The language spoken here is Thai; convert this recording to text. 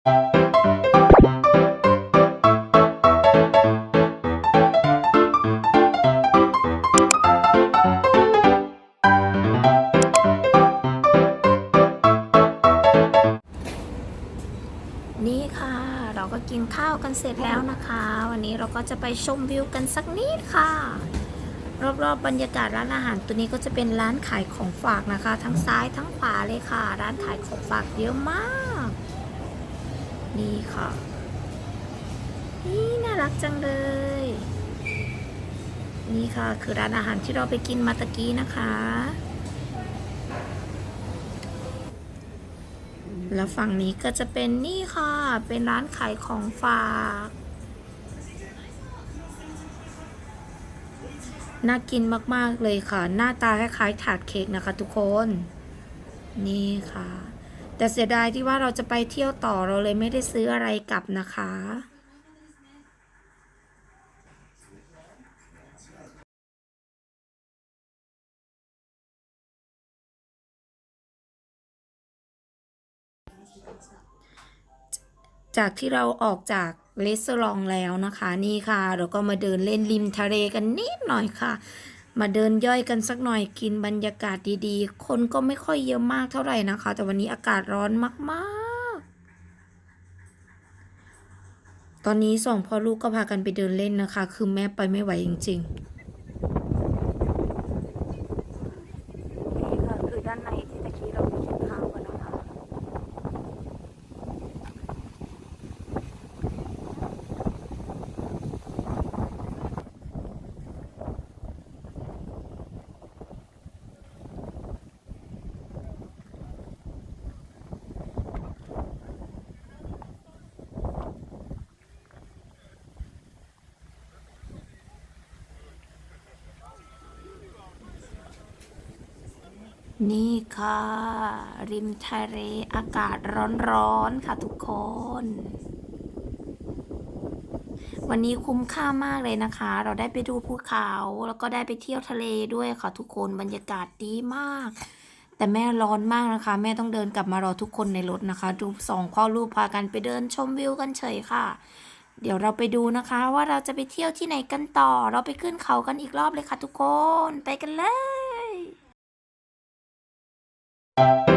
นี่ค่ะ เราก็กินข้าวกันเสร็จแล้วนะคะ วันนี้เราก็จะไปชมวิวกันสักนิดค่ะ รอบๆบบรรยากาศร้านอาหารตัวนี้ก็จะเป็นร้านขายของฝากนะคะ ทั้งซ้ายทั้งขวาเลยค่ะ ร้านขายของฝากเยอะมาก นี่ค่ะนี่น่ารักจังเลย นี่ค่ะคือร้านอาหารที่เราไปกินมาตะกี้นะคะ แล้วฝั่งนี้ก็จะเป็นนี่ค่ะ เป็นร้านขายของฝากน่ากินมาก ๆ เลยค่ะ หน้าตาคล้ายๆถาดเค้กนะคะทุกคน นี่ค่ะ แต่เสียดายที่ว่าเราจะไปเที่ยวต่อเราเลยไม่ได้ซื้ออะไรกลับนะคะ จากที่เราออกจากเลสเตอรองแล้วนะคะ นี่ค่ะ เราก็มาเดินเล่นริมทะเลกันนิดหน่อยค่ะ มาเดินย่อยกันสักหน่อยกินบรรยากาศดีๆ คนก็ไม่ค่อยเยอะมากเท่าไหร่นะคะ แต่วันนี้อากาศร้อนมากๆ ตอนนี้สองพ่อลูกก็พากันไปเดินเล่นนะคะ คือแม่ไปไม่ไหวจริง ๆนี่ค่ะคือด้านในที่ตะกี้เราไปกินข้าวกันนะคะ นี่ค่ะ ริมทะเลอากาศร้อนๆค่ะทุกคน วันนี้คุ้มค่ามากเลยนะคะ เราได้ไปดูภูเขาแล้วก็ได้ไปเที่ยวทะเลด้วยค่ะทุกคนบรรยากาศดีมาก แต่แม่ร้อนมากนะคะ แม่ต้องเดินกลับมารอทุกคนในรถนะคะ ดูสองพ่อลูกพากันไปเดินชมวิวกันเฉยค่ะ เดี๋ยวเราไปดูนะคะ ว่าเราจะไปเที่ยวที่ไหนกันต่อ เราไปขึ้นเขากันอีกรอบเลยค่ะทุกคน ไปกันเลย Thank you.